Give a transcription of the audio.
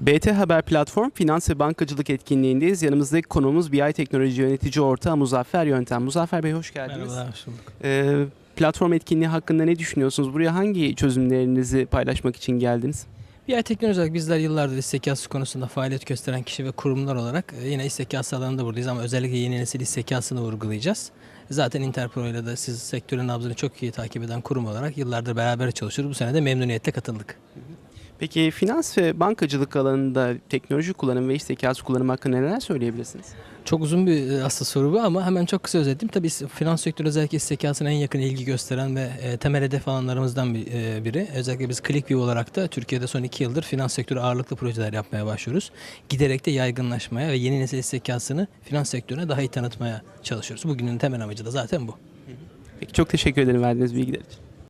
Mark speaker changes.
Speaker 1: BT Haber Platform Finans ve Bankacılık etkinliğindeyiz. Yanımızdaki konuğumuz BI Teknoloji Yönetici Ortağı Muzaffer Yöntem. Muzaffer Bey hoş geldiniz.
Speaker 2: Merhabalar, hoş bulduk.
Speaker 1: Ee, platform etkinliği hakkında ne düşünüyorsunuz? Buraya hangi çözümlerinizi paylaşmak için geldiniz?
Speaker 2: BI teknoloji olarak bizler yıllardır iş zekası konusunda faaliyet gösteren kişi ve kurumlar olarak e, yine iş zekası alanında buradayız ama özellikle yeni nesil iş zekasını vurgulayacağız. Zaten Interpro ile de siz sektörün nabzını çok iyi takip eden kurum olarak yıllardır beraber çalışıyoruz. Bu sene de memnuniyetle katıldık.
Speaker 1: Peki finans ve bankacılık alanında teknoloji kullanım ve iş zekası kullanım hakkında neler söyleyebilirsiniz?
Speaker 2: Çok uzun bir e, aslında soru bu ama hemen çok kısa özetleyeyim. Tabii finans sektörü özellikle iş zekasına en yakın ilgi gösteren ve e, temel hedef alanlarımızdan bir, e, biri. Özellikle biz ClickView olarak da Türkiye'de son iki yıldır finans sektörü ağırlıklı projeler yapmaya başlıyoruz. Giderek de yaygınlaşmaya ve yeni nesil iş zekasını finans sektörüne daha iyi tanıtmaya çalışıyoruz. Bugünün temel amacı da zaten bu.
Speaker 1: Peki çok teşekkür ederim verdiğiniz bilgiler için.